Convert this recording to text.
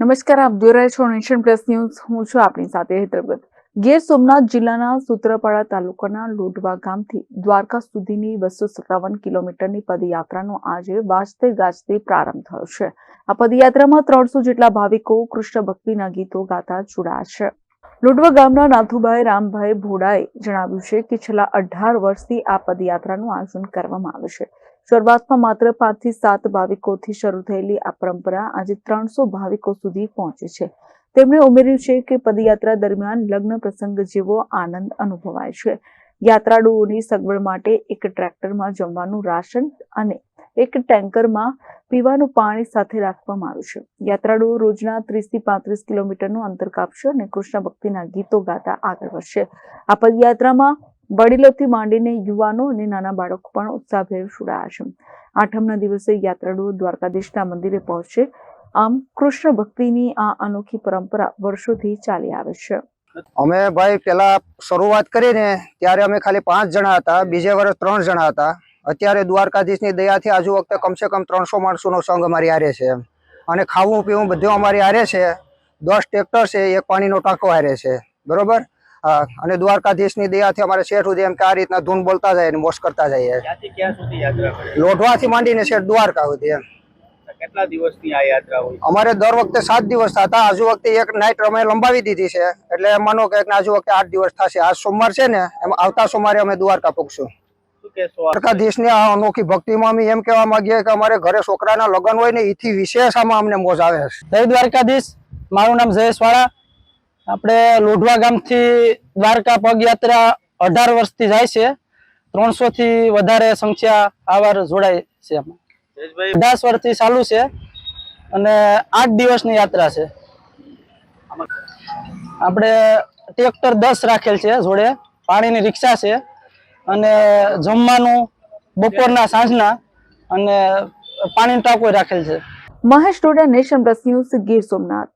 નમસ્કાર, આપ જોઈ રહ્યા છો નેશન પ્લસ ન્યૂઝ હું છું આપની સાથે હેતરગત ગીર સોમનાથ જિલ્લાના સૂત્રપાડા તાલુકાના લોઢવા ગામથી દ્વારકા સુધીની બસો સત્તાવન કિલોમીટરની પદયાત્રાનો આજે વાજતે ગાજતે પ્રારંભ થયો છે. આ પદયાત્રામાં ત્રણસો જેટલા ભાવિકો કૃષ્ણ ભક્તિના ગીતો ગાતા જોડાયા છે. લોઢવા ગામના નાથુભાઈ રામભાઈ ભોડાએ જણાવ્યું છે કે છેલ્લા અઢાર વર્ષથી આ પદયાત્રાનું આયોજન કરવામાં આવે છે. શરૂઆતમાં માત્ર પાંચથી સાત ભાવિકોથી શરૂ થયેલી આ પરંપરા આજે ત્રણસો ભાવિકો સુધી પહોંચી છે. તેમણે ઉમેર્યું છે કે પદયાત્રા દરમિયાન લગ્ન પ્રસંગ જેવો આનંદ અનુભવાય છે. યાત્રાળુઓની સગવડ માટે એક ટ્રેક્ટરમાં જમવાનું રાશન અને એક ટેન્કરમાં પીવાનું પાણી સાથે રાખવામાં આવ્યું છે. યાત્રાળુઓ રોજના ત્રીસથી પાંત્રીસ કિલોમીટરનું અંતર કાપશે અને કૃષ્ણ ભક્તિના ગીતો ગાતા આગળ વધશે. આ પદયાત્રામાં વડીલોથી માંડીને યુવાનો અને નાના બાળકો પણ ઉત્સાહભેર જોડાયા છે. આઠમના દિવસે યાત્રાળુઓ દ્વારકાધીશના મંદિરે પહોંચશે આમ કૃષ્ણ ભક્તિની આ અનોખી પરંપરા વર્ષોથી ચાલી આવે છે. અમે ભાઈ પેલા શરૂઆત કરીને ત્યારે અમે ખાલી પાંચ જણા હતા, બીજે વર્ષ ત્રણ જણા હતા. અત્યારે દ્વારકાધીશની દયાથી આજુ વખતે કમસે કમ ત્રણસો માણસોનો સંઘ અમારી હારે છે. અને ખાવું પીવું બધું અમારી હારે છે. દસ ટ્રેક્ટર છે, એક પાણીનો ટાંકો હારે છે. બરોબર? હા, અને દ્વારકાધીશની દયાથી અમારે શેઠ સુધી એમ કે આ રીતના ધૂન બોલતા જાય ને મોશ કરતા જઈએ લોઢવાથી માંડીને શેઠ દ્વારકા સુધી એમ. કેટલા દિવસની આ યાત્રા હોય? અમારે દર વખતે સાત દિવસ થતા આજુ વખતે એક નાઇટ અમે લંબાવી દીધી છે. એટલે માનો કે આજુ વખતે આઠ દિવસ થશે. આજ સોમવાર છે ને એમ આવતા સોમવારે અમે દ્વારકા પૂગશું. દ્વારકાધીશની આ? દ્વારકાધીશની આ અનોખી ભક્તિમાં અમે એમ કહેવા માંગીએ કે અમારે ઘરે છોકરાના લગ્ન હોય ને એથી વિશેષ આમાં અમને મોજ આવે છે. જય દ્વારકાધીશ. મારું નામ જયેશ વાળા આપણે લોઢવા ગામથી દ્વારકા પગયાત્રા અઢાર વર્ષથી જાય છે. ત્રણસો થી વધારે સંખ્યા આ વાર જોડાય છે. અઢાર વર્ષથી ચાલુ છે અને આઠ દિવસની યાત્રા છે. આપણે ટ્રેક્ટર દસ રાખેલ છે જોડે. પાણીની રિક્ષા છે અને જમવાનું બપોરના સાંજના અને પાણીનું ટાંકો રાખેલ છે. Mahesh Toda nation plus news Gir Somnath.